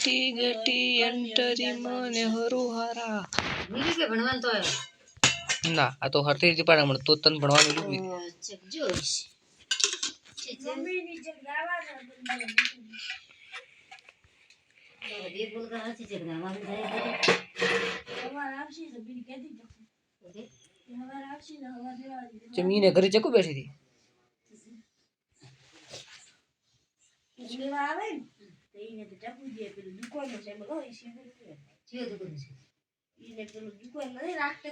ગટી ગટી અંતરી મને હરુહારા. નીકળી કે ભણવાનું તો આવ્યો? ના આ તો હરતી રીતે પાડે તો તન ભણવાનું રૂપી ચક જોઈશ છે છે તારે બે બોલ કા હાથી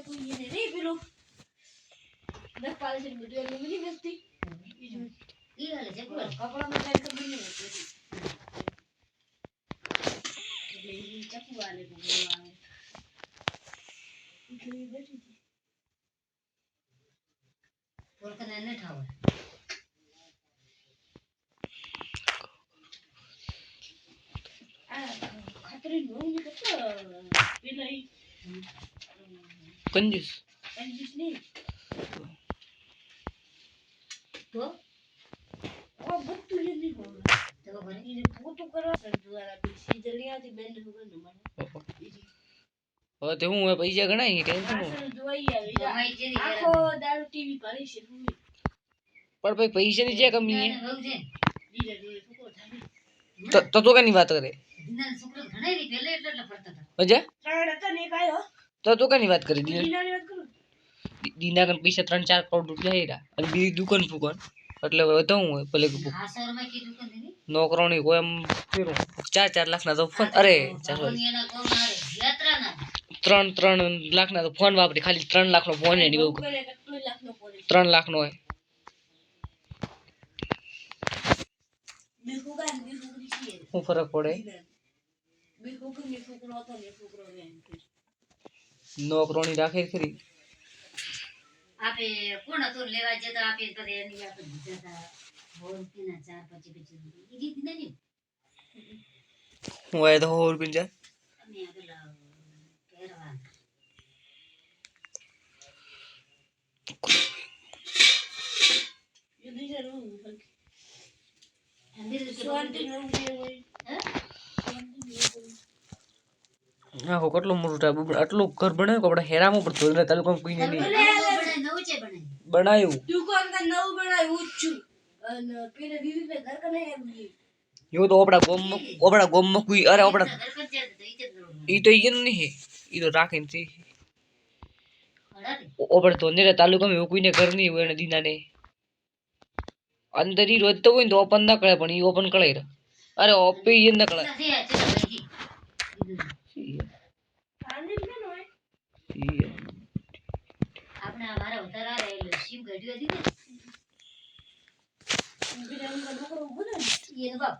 છે. ગાવાનું થાય ઓકે જમીને ઘરે ચકુ બેઠી હતી જીઓ દુકાન છે ઈ હાલે છે બોલ. બોલ કને ને ઠાવ કંજૂસ તો તો ભરે હવે તે હું હવે પૈસા ગણાય ટેન્શન હું જમાઈ છે ની આખો દારૂ ટીવી પાડી છે પણ ભાઈ પૈસાની જે કમી એને બહુ છે ધીરે ધીરે છોકરો થાય તો તો તો કની વાત કરે દિનાના છોકરો ઘણા ની પહેલે એટલે એટલે ફરતા હતા મજા ત્રણ હતા ને એક આયો તો તો કની વાત કરી? દીના દીનાની વાત કરું? દીના કન પૈસા ત્રણ ચાર કરોડ રૂપિયા હેરા અને બીજી દુકાન ફૂકન એટલે હવે તો હું હોય ભલે આ શહેરમાં કીધું કે નહીં નોકરોની કોઈ એમ ફેરું. ચાર ચાર લાખના તો ફોન અરે ચાલો એના કોમ મારે યાત્રાના. ત્રણ ત્રણ લાખના તો ફોન વાપરી. ખાલી ત્રણ લાખનો ફોન એની બહુ પેલે કેટલું લાખનો પડે ત્રણ લાખનો હોય. શું ફરક પડે. નોકરોની રાખે ખરી? આપે કોણ હતું? લેવા જતા આપે તો એની આપણે દીધા હોર પીના ચાર પછી પછી ઈ રીત નહીં. હું આય તો હોર રૂપિયા ચાર અમે આ પેલા પહેરવા એ દીજે નું અંદર તો શાંતિ નું જે હોય હે આખો કેટલો મોટું ટાઈપ આટલું ઘર બનાવ્યું કે આપણે હેરામાં પડતું હોય તાલુકામાં કોઈ નહીં. બનાય નવું છે બનાય બનાવ્યું. દુકાન કા નવું બનાવ્યું? હું જ છું. અને પેલે વિવિધ ને ઘર કને એમ ગઈ એવું તો આપણા ગોમ આપણા ગોમમાં કોઈ અરે આપણા ઘર તો ઈ જ ઈ તો ઈ નહીં ઈ તો રાખીને છે. આપણે ને. તાલુકામાં એવું કોઈને ઘર નહીં હોય દીનાને. અંદર ઈ રોજ તો હોય ને તો ઓપન ના કળે પણ ઈ ઓપન કળે રે. અરે ઓપે ઈ ના હોય આપણે આ મારા વધારે આ એટલે હતી ને પેલે એમ છોકરો ઊભો ને. ઈ એનો બાપ.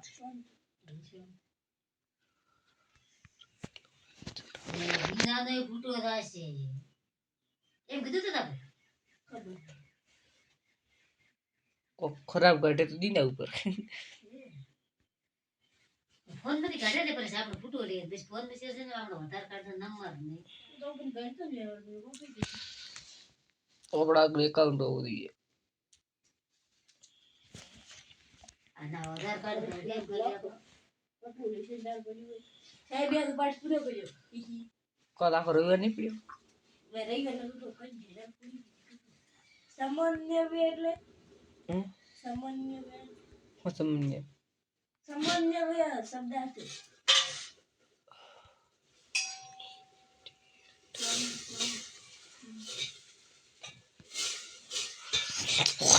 વિનાનો એ ફૂટો થશે. ખરાબ કાઢે તો દીના ઉપર. ફોનમાંથી કાઢે ને પછી આપણે ફૂટો લઈએ. પછી ફોન મેસેજ છે ને આપણો આધાર કાર્ડ નંબર નહીં તો પણ ઘર તો ને આવડતું હું કઈ દઈશ. આપણા આગળ એકાઉન્ટ હોવું જોઈએ. આના આધાર કાર્ડ સાહેબ પાઠ પૂરો કર્યો કાલ આખો રવિવાર નહીં. પડ્યો સામાન્ય એટલે Samanya. Samanya ya, sabdati. Wow.